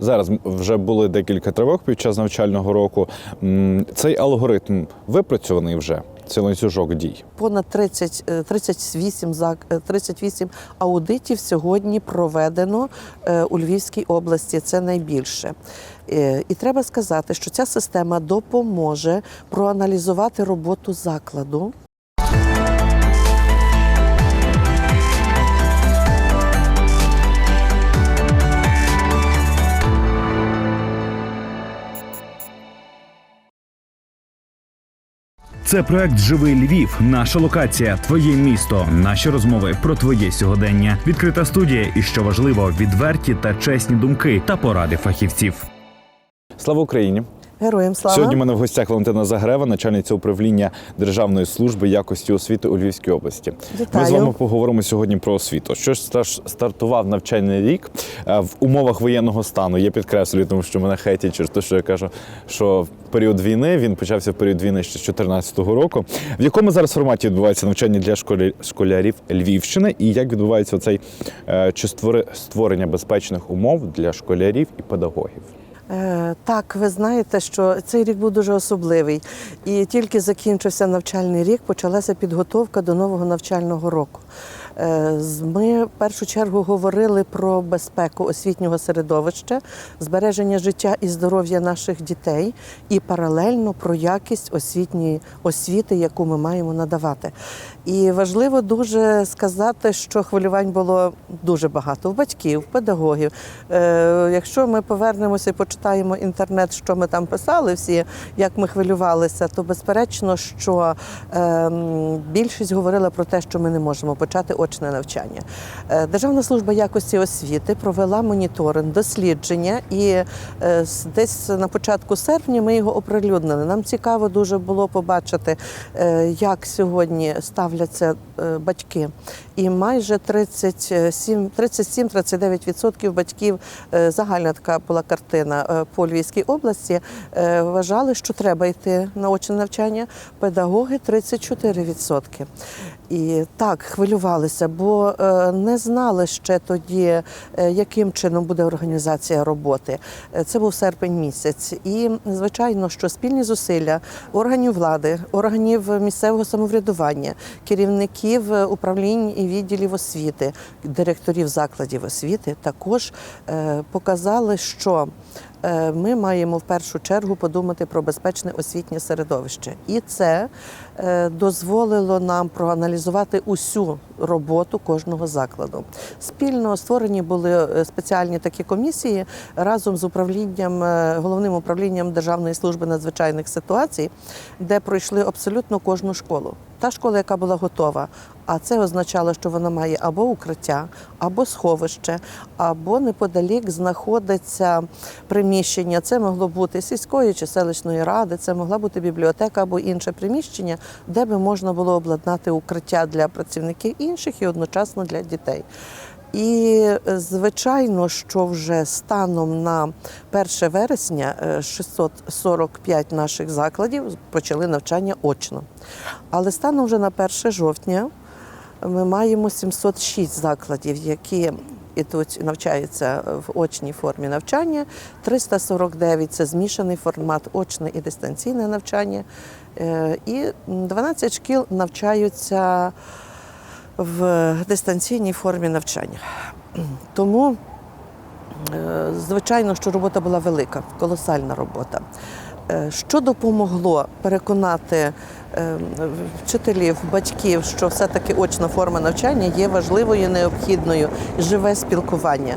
зараз вже були декілька тривог під час навчального року. Цей алгоритм випрацьований вже. Це ланцюжок дій. Понад 30, е, 38, зак- е, 38 аудитів сьогодні проведено е, у Львівській області. Це найбільше. Е, І треба сказати, що ця система допоможе проаналізувати роботу закладу. Це проект Живий Львів. Наша локація, твоє місто, наші розмови про твоє сьогодення. Відкрита студія і що важливо, відверті та чесні думки та поради фахівців. Слава Україні! Героям слава! Сьогодні в мене в гостях Валентина Загрева, начальниця управління Державної служби якості освіти у Львівській області. Вітаю. Ми з вами поговоримо сьогодні про освіту. Що ж стартував навчальний рік е, в умовах воєнного стану. Я підкреслюю, тому що мене хейтять через те, що я кажу, що в період війни він почався в період війни ще з 2014 року. В якому зараз форматі відбувається навчання для школярів Львівщини, і як відбувається оцей е, чи створення безпечних умов для школярів і педагогів? Е, Так, ви знаєте, що цей рік був дуже особливий, і тільки закінчився навчальний рік, почалася підготовка до нового навчального року. Е, Ми в першу чергу говорили про безпеку освітнього середовища, збереження життя і здоров'я наших дітей, і паралельно про якість освітньої освіти, яку ми маємо надавати. І важливо дуже сказати, що хвилювань було дуже багато в батьків, педагогів. Е, Якщо ми повернемося і почитаємо інтернет, що ми там писали, всі як ми хвилювалися, то безперечно, що ем, більшість говорила про те, що ми не можемо почати очне навчання. Е, Державна служба якості освіти провела моніторинг, дослідження, і е, десь на початку серпня ми його оприлюднили. Нам цікаво дуже було побачити, е, як сьогодні ставляться батьки. І майже 37 37-39% батьків е, загальна така була картина е, по Львівській області. е, Вважали, що треба йти на очне навчання. Педагоги 34%. І так хвилювалися, бо не знали ще тоді, яким чином буде організація роботи. Це був серпень місяць. І звичайно, що спільні зусилля органів влади, органів місцевого самоврядування, керівників управлінь і відділів освіти, директорів закладів освіти також е, показали, що е, ми маємо в першу чергу подумати про безпечне освітнє середовище, і це е, дозволило нам проаналізувати усю роботу кожного закладу. Спільно створені були спеціальні такі комісії разом з управлінням головним управлінням Державної служби надзвичайних ситуацій, де пройшли абсолютно кожну школу. Та школа, яка була готова, а це означало, що вона має або укриття, або сховище, або неподалік знаходиться приміщення. Це могло бути сільської чи селищної ради, це могла бути бібліотека або інше приміщення, де би можна було обладнати укриття для працівників інших і одночасно для дітей. І е, звичайно, що вже станом на 1 вересня е, 645 наших закладів почали навчання очно. Але станом вже на 1 жовтня ми маємо 706 закладів, які ідуть навчаються в очній формі навчання. 349 – це змішаний формат очне і дистанційне навчання. Е, І 12 шкіл навчаються в дистанційній формі навчання. Тому, е, звичайно, що робота була велика, колосальна робота. Е, Що допомогло переконати е, вчителів, батьків, що все-таки очна форма навчання є важливою, необхідною, живе спілкування.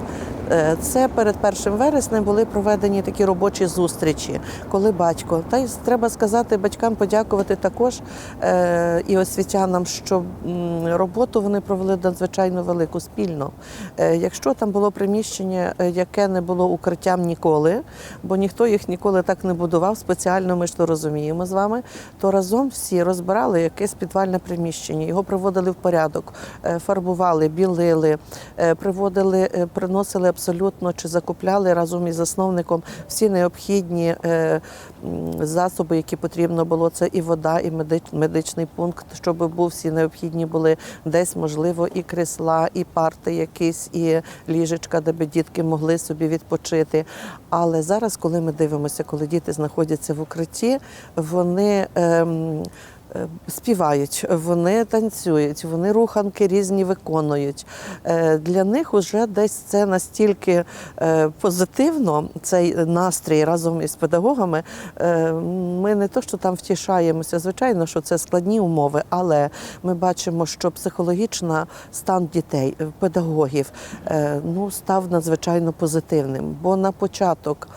Е, Це перед 1 вереснем були проведені такі робочі зустрічі, коли батько, та й треба сказати батькам подякувати також е, і освітянам, що роботу вони провели надзвичайно велику спільно. Е, Якщо там було приміщення, яке не було укриттям ніколи, бо ніхто їх ніколи так не будував спеціально, ми ж то розуміємо з вами, то разом всі розбирали якесь підвальне приміщення, його приводили в порядок, фарбували, білили, приводили, приносили абсолютно абсолютно чи закупляли разом із засновником всі необхідні е, засоби, які потрібно було. Це і вода, і медич- медичний пункт, щоб був всі необхідні були десь, можливо, і крісла, і парти якісь, і ліжечка, де би дітки могли собі відпочити. Але зараз, коли ми дивимося, коли діти знаходяться в укритті, вони. Е, Співають, вони танцюють, вони руханки різні виконують. Е, Для них вже десь це настільки е, позитивно, цей настрій разом із педагогами. Ми не то, що там втішаємося, звичайно, що це складні умови, але ми бачимо, що психологічна стан дітей, педагогів ну, став надзвичайно позитивним. Бо на початок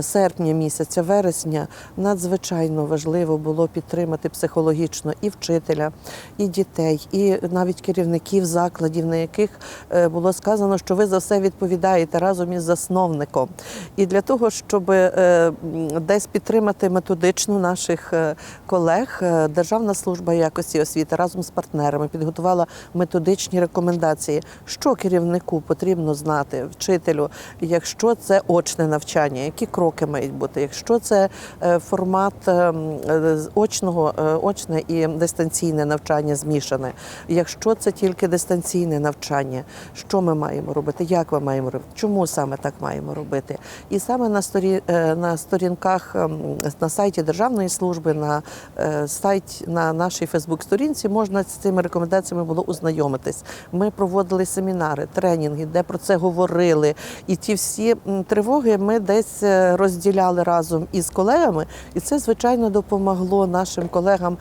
серпня місяця, вересня, надзвичайно важливо було підтримати психологічно і вчителя, і дітей, і навіть керівників закладів, на яких е, було сказано, що ви за все відповідаєте разом із засновником. І для того, щоб е, десь підтримати методично наших е, колег, Державна служба якості освіти разом з партнерами підготувала методичні рекомендації, що керівнику потрібно знати, вчителю, якщо це очне навчання, які кроки мають бути, якщо це формат е, м, е, з очного, е, очне і дистанційне навчання змішане, якщо це тільки дистанційне навчання, що ми маємо робити, як ми маємо робити, чому саме так маємо робити? І саме на сторі е, на сторінках ем, на сайті Державної служби, на е, сайті на нашій Фейсбук-сторінці можна з цими рекомендаціями було ознайомитись. Ми проводили семінари, тренінги, де про це говорили. І ті всі тривоги ми десь е, розділяли разом із колегами, і це звичайно допомогло нашим колегам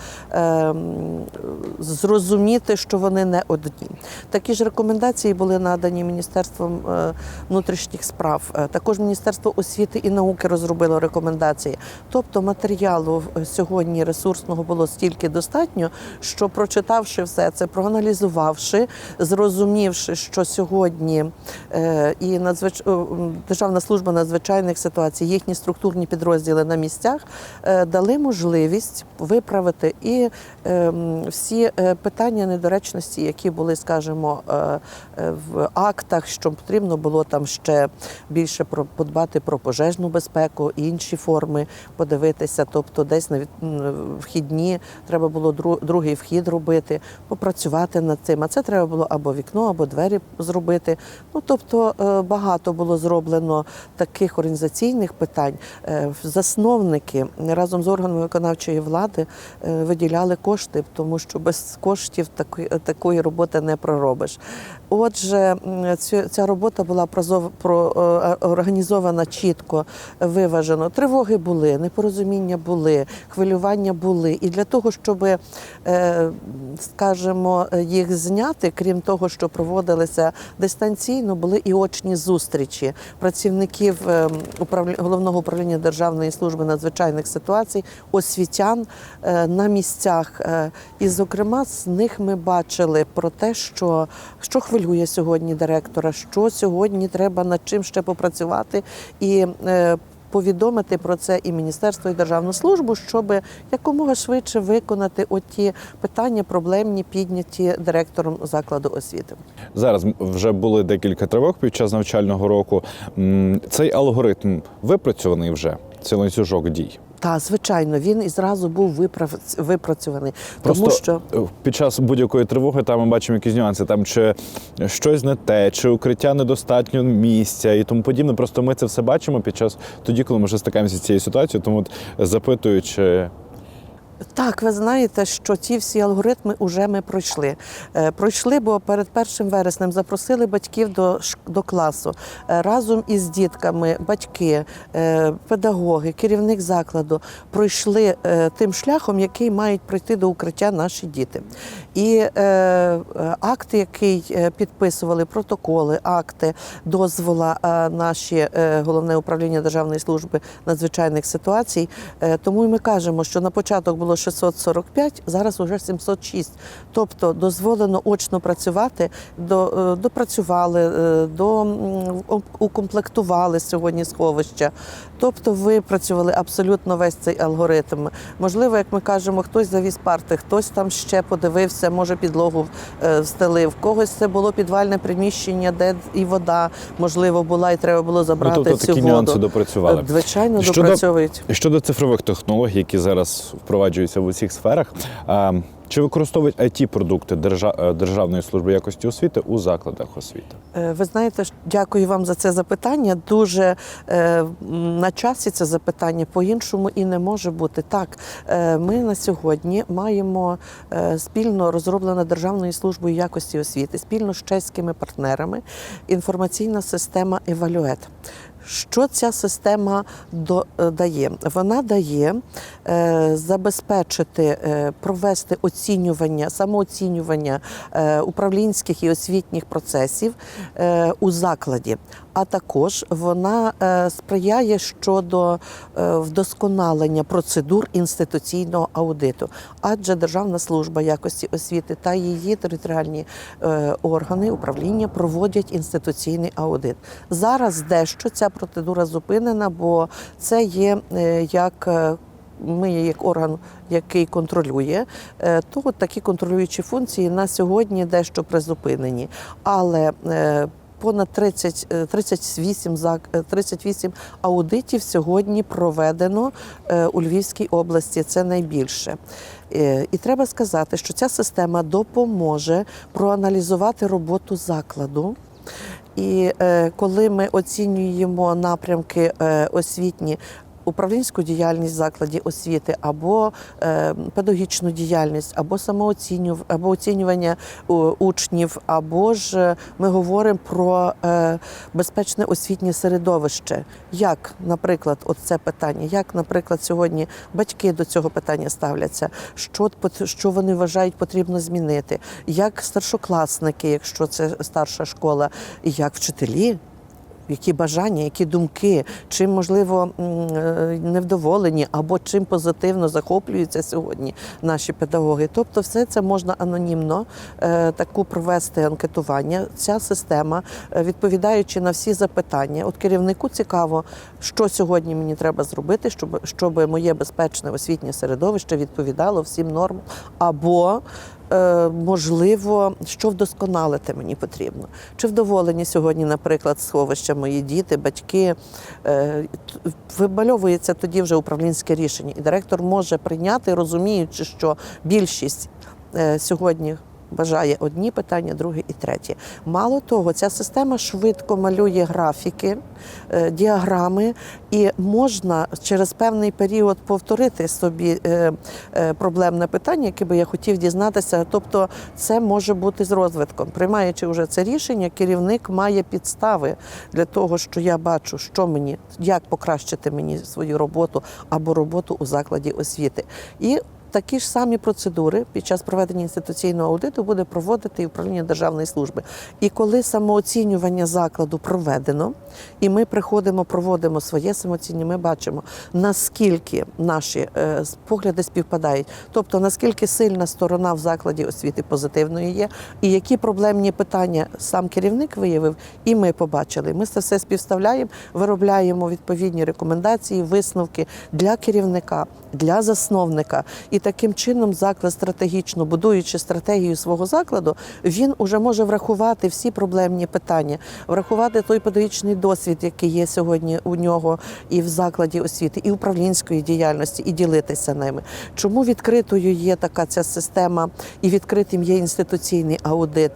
зрозуміти, що вони не одні. Такі ж рекомендації були надані Міністерством е, внутрішніх справ. Е, Також Міністерство освіти і науки розробило рекомендації. Тобто матеріалу е, сьогодні ресурсного було стільки достатньо, що прочитавши все це, проаналізувавши, зрозумівши, що сьогодні і надзвич... Державна служба надзвичайних ситуацій, їхні структурні підрозділи на місцях дали можливість виправити і е, всі е, питання недоречності, які були, скажімо, е, е, в актах, що потрібно було там ще більше про подбати про пожежну безпеку, інші форми подивитися. Тобто, десь на вхідні треба було другий вхід робити, попрацювати над цим. А це треба було або вікно, або двері зробити. Ну тобто багато було зроблено таких організаційних питань. Засновники разом з органами виконавчої влади виділяли кошти, тому що без коштів такої такої роботи не проробиш. Отже, ця робота була е, організована чітко, виважено. Тривоги були, непорозуміння були, хвилювання були. І для того, щоб, е, скажімо, їх зняти, крім того, що проводилися дистанційно, були і очні зустрічі працівників е, головного управління Державної служби надзвичайних ситуацій, освітян на місцях. І, зокрема, з них ми бачили про те, що, що хвилює сьогодні директора, що сьогодні треба над чим ще попрацювати і. е, Повідомити про це і міністерство, і державну службу, щоб якомога швидше виконати оті питання проблемні, підняті директором закладу освіти. Зараз вже були декілька тривог під час навчального року. Цей алгоритм випрацьований вже, цей ланцюжок дій. Та звичайно, він і зразу був випрацьований, Просто тому що е, під час будь-якої тривоги там ми бачимо якісь нюанси, там чи щось не те, чи укриття недостатньо місця і тому подібне. Просто ми це все бачимо під час тоді, коли ми вже стикаємося з цією ситуацією. Тому от запитую, чи Так, ви знаєте, що ті всі алгоритми вже ми пройшли. Е, пройшли, бо перед першим вереснем запросили батьків до, до класу Е, разом із дітками, батьки, е, педагоги, керівник закладу пройшли тим шляхом, який мають пройти до укриття наші діти. І е, акт, який підписували, протоколи, акти, дозвола наші головне управління Державної служби надзвичайних ситуацій. Тому і ми кажемо, що на початок було було 645, зараз вже 706. Тобто дозволено очно працювати, до, е, допрацювали, е, до, укомплектували сьогодні сховища. Тобто випрацювали абсолютно весь цей алгоритм. Можливо, як ми кажемо, хтось завіз парти, хтось там ще подивився, може підлогу е, встелив, когось це було підвальне приміщення, де і вода можливо була, і треба було забрати ну, тобто цю такі воду. нюанси допрацювали. Е, Звичайно, Щодо- допрацьовують. Щодо цифрових технологій, які зараз впроваджуються в усіх сферах, а, чи використовують it продукти е, Державної служби якості освіти у закладах освіти? Е, Ви знаєте, дякую вам за це запитання. Дуже е, на часі це запитання по-іншому і не може бути. Так, ми на сьогодні маємо спільно розроблена Державною службою якості освіти, спільно з чеськими партнерами інформаційна система Евалюет. Що ця система е, дає? Вона дає е, забезпечити, е, провести оцінювання, самооцінювання управлінських і освітніх процесів у закладі. А також вона е, сприяє щодо е, вдосконалення процедур інституційного аудиту, адже Державна служба якості освіти та її територіальні е, органи управління проводять інституційний аудит. Зараз дещо ця процедура зупинена, бо це є як ми як орган, який контролює, то такі контролюючі функції на сьогодні дещо призупинені. Але понад 30, е, 38, зак- е, 38 аудитів сьогодні проведено е, у Львівській області. Це найбільше. Е, І треба сказати, що ця система допоможе проаналізувати роботу закладу. І е, коли ми оцінюємо напрямки освітні. Управлінську діяльність в закладі освіти або е, педагогічну діяльність, або самооцінюв, або оцінювання учнів, або ж е, ми говоримо про е, безпечне освітнє середовище. Як, наприклад, от це питання, як, наприклад, сьогодні батьки до цього питання ставляться, що, що вони вважають потрібно змінити, як старшокласники, якщо це старша школа, і як вчителі. Які бажання, які думки, чим можливо е, невдоволені, або чим позитивно захоплюються сьогодні наші педагоги. Тобто, все це можна анонімно е, таку провести анкетування. Ця система, е, відповідаючи на всі запитання, от керівнику цікаво, що сьогодні мені треба зробити, щоб, щоб моє безпечне освітнє середовище відповідало всім нормам, або можливо, що вдосконалити мені потрібно. Чи вдоволені сьогодні, наприклад, сховища мої діти, батьки? Е, Вимальовується тоді вже управлінське рішення, і директор може прийняти, розуміючи, що більшість е, сьогодні. Бажає одні питання, друге і третє. Мало того, ця система швидко малює графіки, е, діаграми, і можна через певний період повторити собі е, е, проблемне питання, яке би я хотів дізнатися. Тобто, це може бути з розвитком. Приймаючи вже це рішення, керівник має підстави для того, що я бачу, що мені, як покращити мені свою роботу або роботу у закладі освіти. І Такі ж самі процедури під час проведення інституційного аудиту буде проводити і управління державної служби. І коли самооцінювання закладу проведено, і ми приходимо, проводимо своє самооцінювання, ми бачимо, наскільки наші е, погляди співпадають, тобто наскільки сильна сторона в закладі освіти позитивною є, і які проблемні питання сам керівник виявив, і ми побачили. Ми це все співставляємо, виробляємо відповідні рекомендації, висновки для керівника, для засновника. І таким чином заклад стратегічно будуючи стратегію свого закладу, він уже може врахувати всі проблемні питання, врахувати той педагогічний досвід, який є сьогодні у нього і в закладі освіти, і управлінської діяльності, і ділитися ними. Чому відкритою є така ця система і відкритим є інституційний аудит?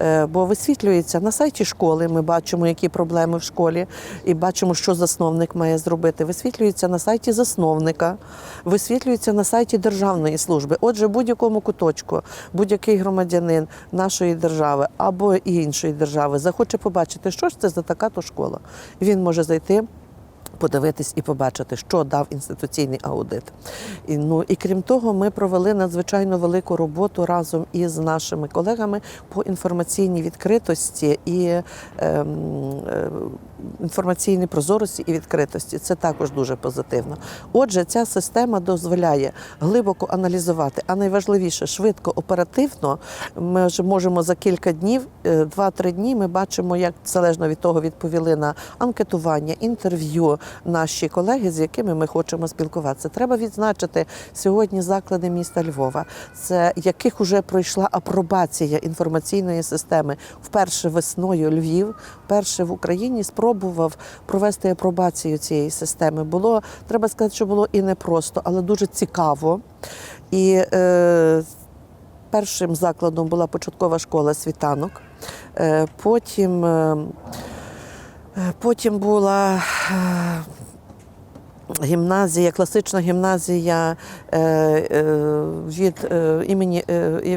Е, Бо висвітлюється на сайті школи. Ми бачимо, які проблеми в школі, і бачимо, що засновник має зробити. Висвітлюється на сайті засновника, висвітлюється на сайті державної служби. Отже, будь-якому куточку будь-який громадянин нашої держави або іншої держави захоче побачити, що ж це за така то школа. Він може зайти. Подивитись і побачити, що дав інституційний аудит. І, ну і крім того, ми провели надзвичайно велику роботу разом із нашими колегами по інформаційній відкритості і ем, е, інформаційній прозорості і відкритості. Це також дуже позитивно. Отже, ця система дозволяє глибоко аналізувати, а найважливіше швидко, оперативно. Ми ж можемо за кілька днів, е, два-три дні. Ми бачимо, як залежно від того відповіли на анкетування, інтерв'ю наші колеги, з якими ми хочемо спілкуватися. Треба відзначити сьогодні заклади міста Львова, це яких вже пройшла апробація інформаційної системи. Вперше весною Львів, вперше в Україні спробував провести апробацію цієї системи. Було треба сказати, що було і непросто, але дуже цікаво. І е, першим закладом була початкова школа світанок. Е, потім, е, е, потім була. е, Гімназія, класична гімназія е, е, від е, імені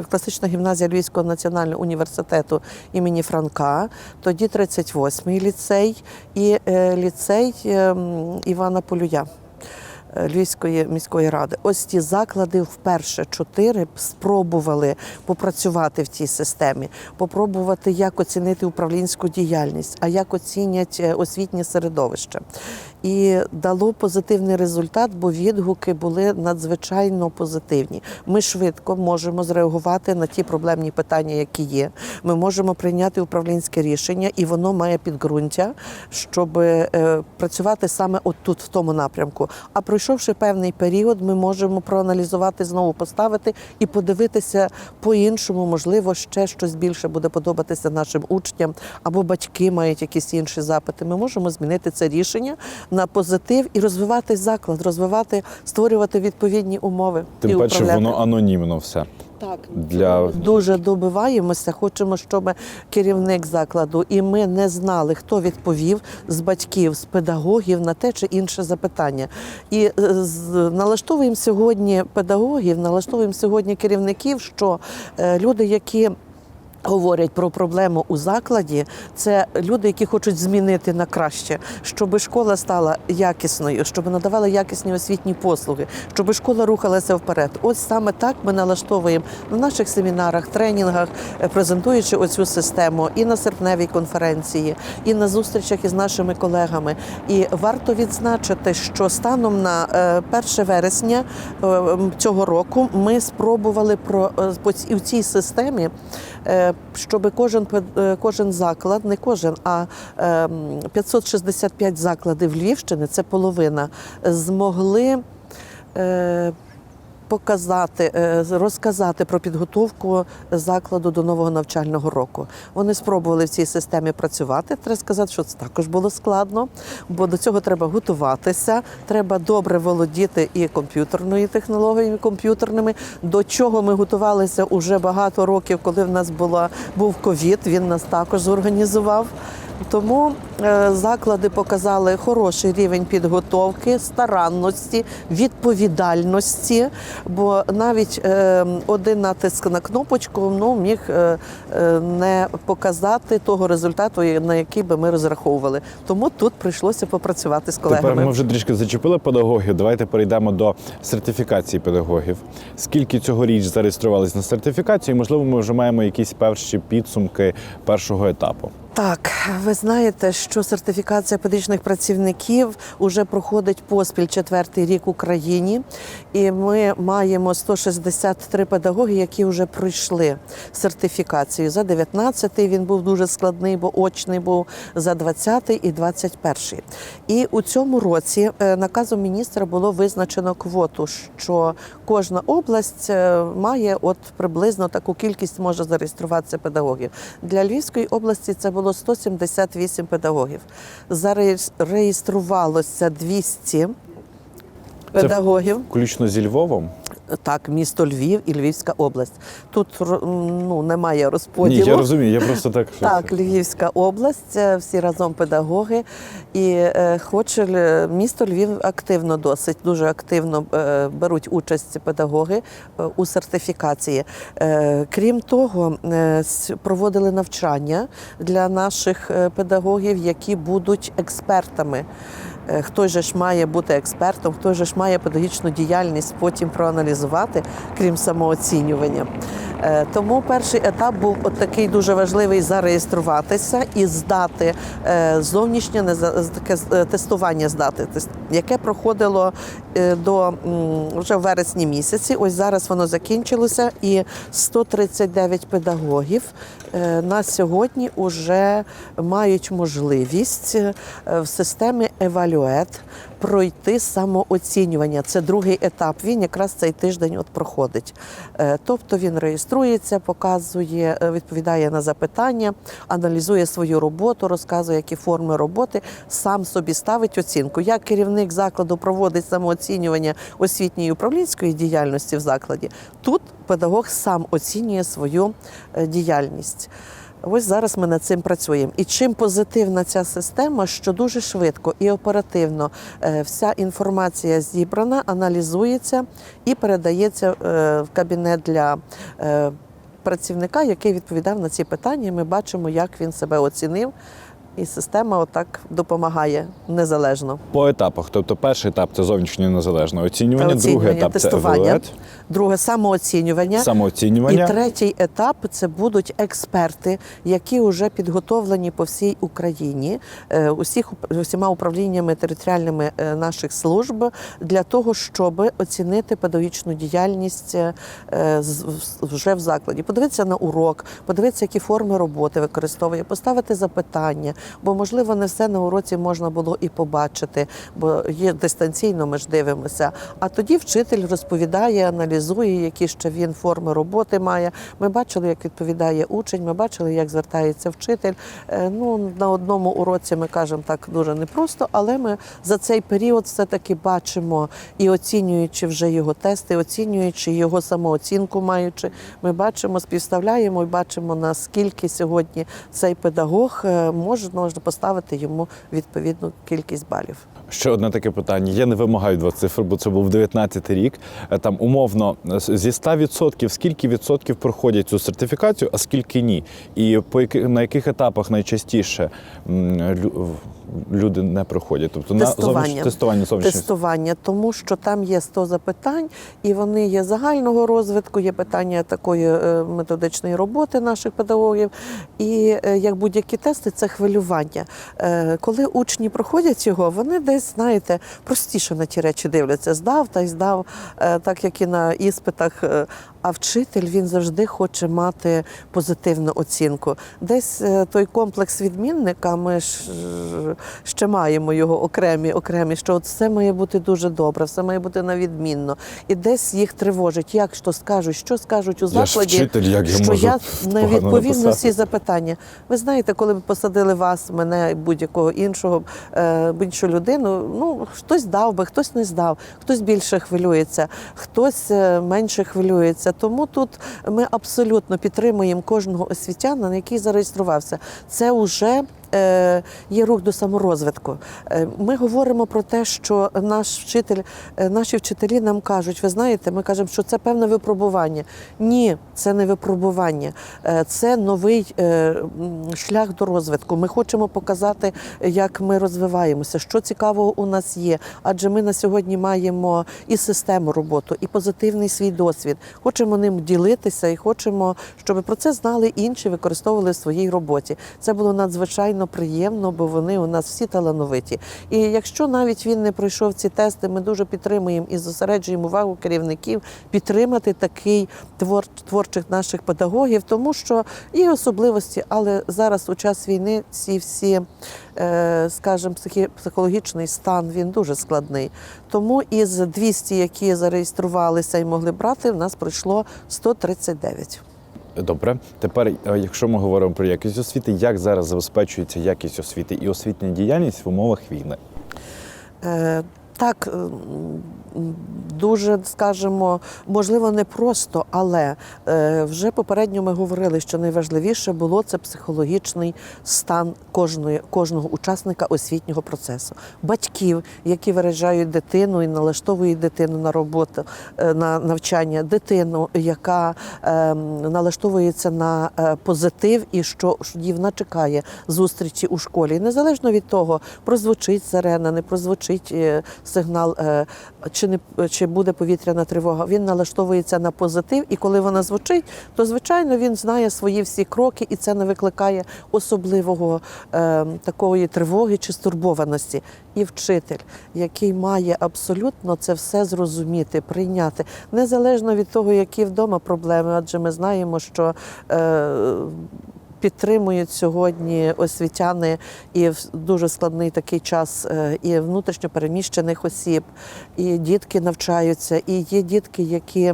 класична гімназія Львівського національного університету імені Франка, тоді 38-й ліцей і ліцей е, Івана Полюя. Львівської міської ради. Ось ті заклади вперше чотири спробували попрацювати в цій системі, попробувати, як оцінити управлінську діяльність, а як оцінять е, освітнє середовище. І дало позитивний результат, бо відгуки були надзвичайно позитивні. Ми швидко можемо зреагувати на ті проблемні питання, які є. Ми можемо прийняти управлінське рішення, і воно має підґрунтя, щоб е, працювати саме от тут, в тому напрямку. А пройшовши певний період, ми можемо проаналізувати, знову поставити і подивитися по-іншому, можливо, ще щось більше буде подобатися нашим учням, або батьки мають якісь інші запити. Ми можемо змінити це рішення на позитив і розвивати заклад, розвивати, створювати відповідні умови. і Тим паче, управляти. воно анонімно все. Так, Для дуже добиваємося. Хочемо, щоб керівник закладу і ми не знали, хто відповів з батьків, з педагогів на те чи інше запитання. І е, з- налаштовуємо сьогодні педагогів, налаштовуємо сьогодні керівників, що е, люди, які Говорять про проблему у закладі. Це люди, які хочуть змінити на краще, щоб школа стала якісною, щоб надавала якісні освітні послуги, щоб школа рухалася вперед. Ось саме так ми налаштовуємо на наших семінарах, тренінгах, е, презентуючи оцю систему і на серпневій конференції, і на зустрічах із нашими колегами. І варто відзначити, що станом на е, 1 вересня е, цього року ми спробували про е, по цій системі е, щоб кожен е, кожен заклад, не кожен, а е, м, 565 закладів Львівщини, це половина, змогли. Показати, е, розказати про підготовку закладу до нового навчального року. Вони спробували в цій системі працювати. Треба сказати, що це також було складно, бо до цього треба готуватися. Треба добре володіти і комп'ютерною технологією, і комп'ютерними. До чого ми готувалися уже багато років, коли в нас була був ковід. Він нас також зорганізував. Тому заклади показали хороший рівень підготовки, старанності, відповідальності. Бо навіть е, один натиск на кнопочку ну, міг е, е, не показати того результату, на який би ми розраховували. Тому тут прийшлося попрацювати з колегами. Тепер ми вже трішки зачепили педагогів. Давайте перейдемо до сертифікації педагогів. Скільки цьогоріч зареєструвались на сертифікацію? І, можливо, ми вже маємо якісь перші підсумки першого етапу. Так, ви знаєте, що сертифікація педагогічних працівників вже проходить поспіль четвертий рік в Україні, і ми маємо 163 педагоги, які вже пройшли сертифікацію. За 19-й він був дуже складний, бо очний був за 20-й і 21-й. І у цьому році е, наказом міністра було визначено квоту, що кожна область е, має от приблизно таку кількість може зареєструватися педагогів. Для Львівської області це було 178 педагогів. Зареєструвалося 200 педагогів. Включно зі Львовом. Так, місто Львів і Львівська область. Тут ну, немає Ні, розподілу. я розумію, я просто так. Так. Львівська область, е, всі разом педагоги. І е, хоче місто Львів активно досить, дуже активно е, беруть участь педагоги е, у сертифікації. Е, Крім того, е, проводили навчання для наших педагогів, які будуть експертами. Е, Хтось же ж має бути експертом, хтось же ж має педагогічну діяльність потім проаналізувати, крім самооцінювання. Е, Тому перший етап був такий дуже важливий зареєструватися і здати е, зовнішнє таке е, тестування здати, яке проходило до вже в вересні місяці. Ось зараз воно закінчилося, і 139 педагогів на сьогодні вже мають можливість в системі Евалюет пройти самооцінювання. Це другий етап. Він якраз цей тиждень от проходить. Е, Тобто він реєструється, показує, е, відповідає на запитання, аналізує свою роботу, розказує, які форми роботи, сам собі ставить оцінку. Як керівник закладу проводить самооцінювання освітньої управлінської діяльності в закладі, тут педагог сам оцінює свою е, діяльність. Ось зараз ми над цим працюємо. І чим позитивна ця система, що дуже швидко і оперативно е, вся інформація зібрана, аналізується і передається е, в кабінет для е, працівника, який відповідав на ці питання. Ми бачимо, як він себе оцінив, і система отак допомагає незалежно. По етапах. Тобто, перший етап це зовнішнє незалежне оцінювання, другий Оцінювання, етап це тестування, друге самооцінювання. самооцінювання. І третій етап це будуть експерти, які вже підготовлені по всій Україні, е, усіх усіма управліннями територіальними е, наших служб для того, щоб оцінити педагогічну діяльність е, вже в закладі. Подивитися на урок, подивитися, які форми роботи використовує, поставити запитання, бо можливо не все на уроці можна було і побачити, бо є дистанційно, ми ж дивимося. А тоді вчитель розповідає, аналізує, які ще він форми роботи має. Ми бачили, як відповідає учень, ми бачили, як звертається вчитель. Е, Ну на одному уроці ми кажемо так дуже непросто, але ми за цей період все-таки бачимо і оцінюючи вже його тести, оцінюючи його самооцінку, маючи, ми бачимо, співставляємо і бачимо наскільки сьогодні цей педагог е, може можна поставити йому відповідну кількість балів. Ще одне таке питання. Я не вимагаю два цифр, бо це був 19 рік. Е, Там умовно е, зі 100% скільки відсотків проходять цю сертифікацію, а скільки ні? І по яких на яких етапах найчастіше люди не проходять? Тобто на зовнішнє тестування зовнішнє. тестування, тому що там є 100 запитань, і вони є загального розвитку, є питання такої е, методичної роботи наших педагогів. І е, як будь-які тести, це хвилювання. Е, Коли учні проходять його, вони десь, знаєте, простіше на ті речі дивляться. Здав та й здав, так як і на іспитах. А вчитель він завжди хоче мати позитивну оцінку. Десь е, той комплекс відмінника, ми ж ще маємо його окремі, окремі, що от все має бути дуже добре, все має бути на відмінно. І десь їх тривожить, як що скажуть, що скажуть у Я закладі, вчитель, як я що можу я не погано відповім на всі запитання. Ви знаєте, коли б посадили вас, мене будь-якого іншого е, будь-що людину, ну хтось дав би, хтось не здав, хтось більше хвилюється, хтось е, менше хвилюється. Тому тут ми абсолютно підтримуємо кожного освітяна, який зареєструвався. Це вже є рух до саморозвитку. Е, Ми говоримо про те, що наш вчитель, е, наші вчителі нам кажуть, ви знаєте, ми кажемо, що це певне випробування. Ні, це не випробування, Е, це новий е, шлях до розвитку. Ми хочемо показати, як ми розвиваємося, що цікавого у нас є. Адже ми на сьогодні маємо і систему роботи, і позитивний свій досвід. Хочемо ним ділитися і хочемо, щоб про це знали інші, використовували в своїй роботі. Це було надзвичайно приємно, бо вони у нас всі талановиті. І якщо навіть він не пройшов ці тести, ми дуже підтримуємо і зосереджуємо увагу керівників підтримати такий твор, творчих наших педагогів, тому що є особливості, але зараз у час війни ці всі, е, скажімо, психологічний стан він дуже складний. Тому із 200, які зареєструвалися і могли брати, в нас пройшло 139. Добре, тепер, е, якщо ми говоримо про якість освіти, як зараз забезпечується якість освіти і освітня діяльність в умовах війни? Е, Так, дуже скажімо, можливо, не просто, але е, вже попередньо ми говорили, що найважливіше було це психологічний стан кожної, кожного учасника освітнього процесу. Батьків, які виражають дитину і налаштовують дитину на роботу, е, на навчання, дитину, яка е, налаштовується на е, позитив і що її вона чекає зустрічі у школі. І незалежно від того, прозвучить сирена, не прозвучить е, сигнал, е, чи не чи буде повітряна тривога. Він налаштовується на позитив, і коли вона звучить, то звичайно він знає свої всі кроки, і це не викликає особливого е, такої тривоги чи стурбованості. І вчитель, який має абсолютно це все зрозуміти, прийняти, незалежно від того, які вдома проблеми, адже ми знаємо, що е, підтримують сьогодні освітяни і в дуже складний такий час е, і внутрішньо переміщених осіб, і дітки навчаються, і є дітки, які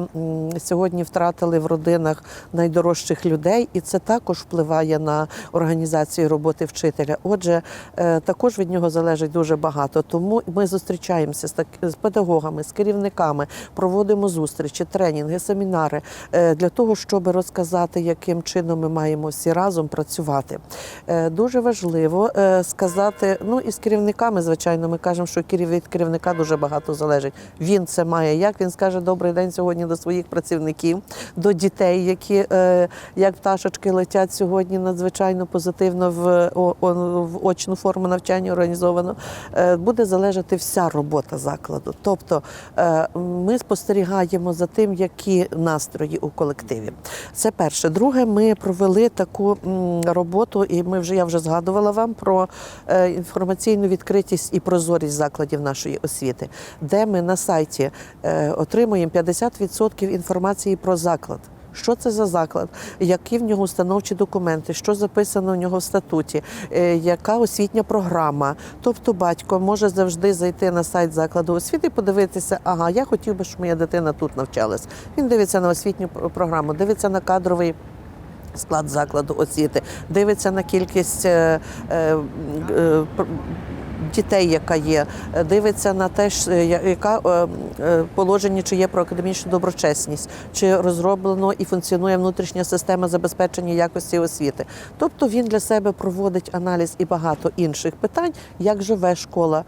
сьогодні втратили в родинах найдорожчих людей, і це також впливає на організацію роботи вчителя. Отже, е, також від нього залежить дуже багато. Тому ми зустрічаємося з так з педагогами, з керівниками, проводимо зустрічі, тренінги, семінари е, для того, щоб розказати, яким чином ми маємо всі разом працювати. Е, Дуже важливо е, сказати, ну і з керівниками, звичайно, ми кажемо, що від керівника дуже багато залежить. Він це має. Як він скаже добрий день сьогодні до своїх працівників, до дітей, які е, як пташечки летять сьогодні надзвичайно позитивно в, в очну форму навчання організовано, буде залежати вся робота закладу. Тобто ми спостерігаємо за тим, які настрої у колективі. Це перше. Друге, ми провели таку роботу, і ми вже я вже згадувала вам про е, інформаційну відкритість і прозорість закладів нашої освіти, де ми на сайті е, отримуємо 50% інформації про заклад. Що це за заклад, які в нього установчі документи, що записано в нього в статуті, е, яка освітня програма. Тобто батько може завжди зайти на сайт закладу освіти і подивитися, ага, я хотів би, щоб моя дитина тут навчалась. Він дивиться на освітню програму, дивиться на кадровий. Склад закладу освіти. Дивиться на кількість е, е, е, дітей, яка є, е, дивиться на те, е, яка е, положення, чи є про академічну доброчесність, чи розроблено і функціонує внутрішня система забезпечення якості освіти. Тобто він для себе проводить аналіз і багато інших питань, як живе школа,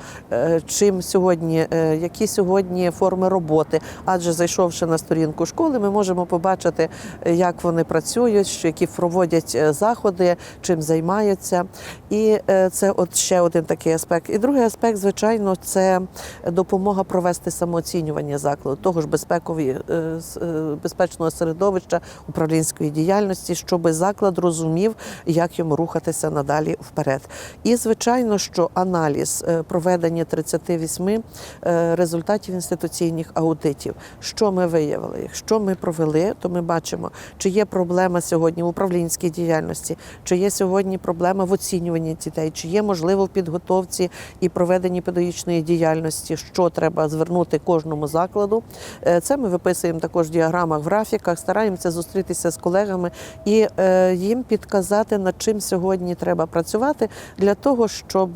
чим сьогодні, які сьогодні форми роботи. Адже зайшовши на сторінку школи, ми можемо побачити, як вони працюють, які проводять заходи, чим займаються. І це от ще один такий аспект. І другий аспект, звичайно, це допомога провести самооцінювання закладу, того ж безпекової е, е, безпечного середовища управлінської діяльності, щоб заклад розумів, як йому рухатися надалі вперед. І звичайно, що аналіз е, проведення 38 е, результатів інституційних аудитів, що ми виявили, якщо ми провели, то ми бачимо, чи є проблема сьогодні в управлінській діяльності, чи є сьогодні проблема в оцінюванні дітей, чи є можливо в підготовці і проведенні педагогічної діяльності, що треба звернути кожному закладу. Е, Це ми виписуємо також в діаграмах, в графіках, стараємося зустрітися з колегами і е, їм підказати, над чим сьогодні треба працювати для того, щоб.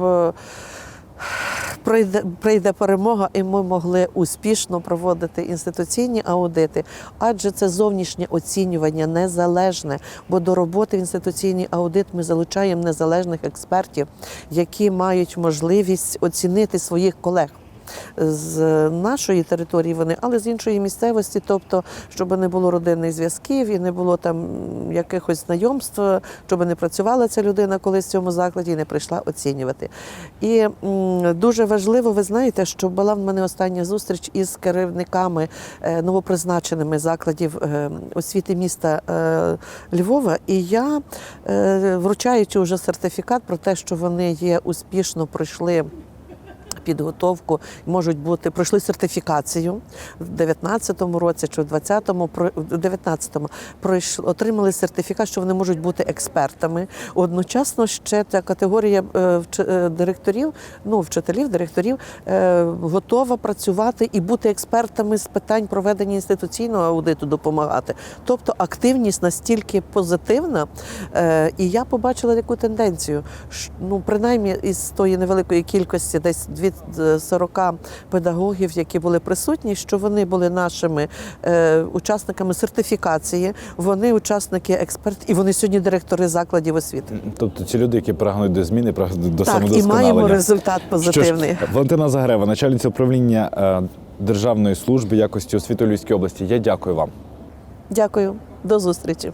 Е, Прийде, перемога, і ми могли успішно проводити інституційні аудити, адже це зовнішнє оцінювання незалежне. Бо до роботи в інституційний аудит ми залучаємо незалежних експертів, які мають можливість оцінити своїх колег. З нашої території вони, але з іншої місцевості, тобто, щоб не було родинних зв'язків і не було там якихось знайомств, щоб не працювала ця людина колись в цьому закладі і не прийшла оцінювати. І дуже важливо, ви знаєте, що була в мене остання зустріч із керівниками е, новопризначеними закладів е, освіти міста е, Львова, і я, вручаючи вже сертифікат про те, що вони є успішно пройшли підготовку можуть бути пройшли сертифікацію в 19-му році чи в 20-му, про- в 19-му пройшли, отримали сертифікат, що вони можуть бути експертами. Одночасно ще ця категорія е, е, директорів, ну вчителів, директорів е, готова працювати і бути експертами з питань проведення інституційного аудиту, допомагати. Тобто активність настільки позитивна, і я побачила таку тенденцію. Ну, принаймні, із тої невеликої кількості, десь від е, 40 педагогів, які були присутні, що вони були нашими е, учасниками сертифікації, вони учасники експерт, і вони сьогодні директори закладів освіти. Тобто ці люди, які прагнуть до зміни, прагнуть до Так, і маємо результат позитивний. Що ж, Валентина Загрева, начальниця управління е, Державної служби якості освіти Львівській області. Я дякую вам. Дякую, до зустрічі.